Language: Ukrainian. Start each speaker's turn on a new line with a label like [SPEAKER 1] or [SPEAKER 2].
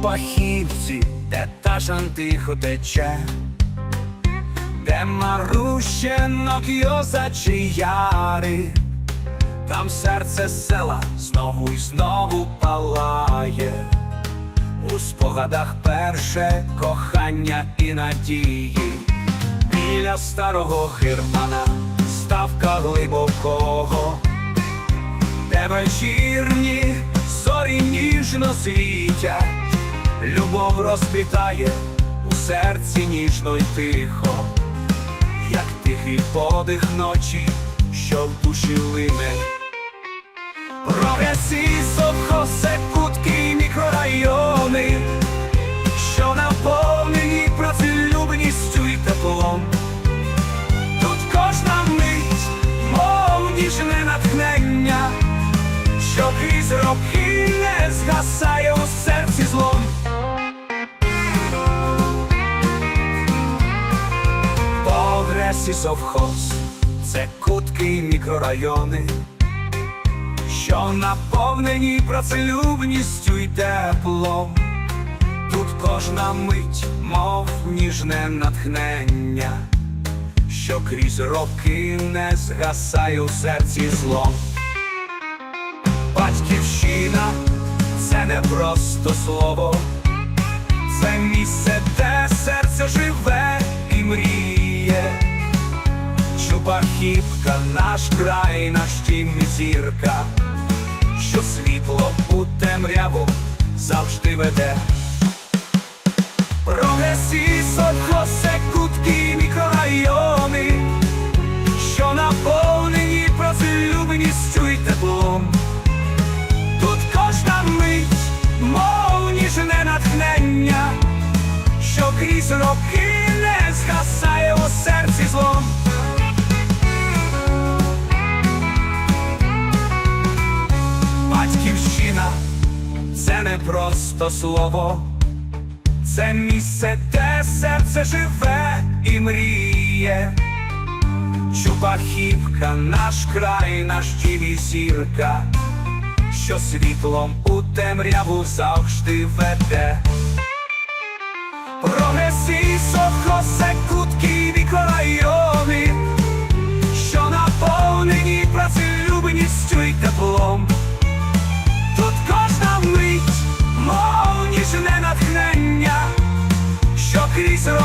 [SPEAKER 1] Чупахівці, де ташан тихо тече, де марущенок йозачі яри, там серце села знову й знову палає, у спогадах перше кохання і надії, біля старого гирмана, ставка глибокого, де вечірні зорі ніжно світять, любов розквітає у серці ніжно й тихо, як тихий подих ночі, що в душі лине. Прогресі совхозе, кутки й мікрорайони, що наповнені працелюбністю і теплом. Тут кожна мить, мов ніжне натхнення, що крізь роки не згасає у серці злом. Прогресі совхоз, це кутки й мікрорайони, що наповнені працелюбністю й теплом. Тут кожна мить, мов ніжне натхнення, що крізь роки не згасає у серці злом. Батьківщина це не просто слово, це місце, де серце Чупахівка, наш край, наш тім і зірка, що світло у темряву завжди веде. Прогресі совхозе, кутки, мікрорайони, що наповнені працелюбністю й теплом. Тут кожна мить, мов ніжне натхнення, що крізь роки не просто слово, це місце, де серце живе і мріє. Чубахівка, наш край, наш тілі зірка, що світлом у темряву завжди веде. Grisel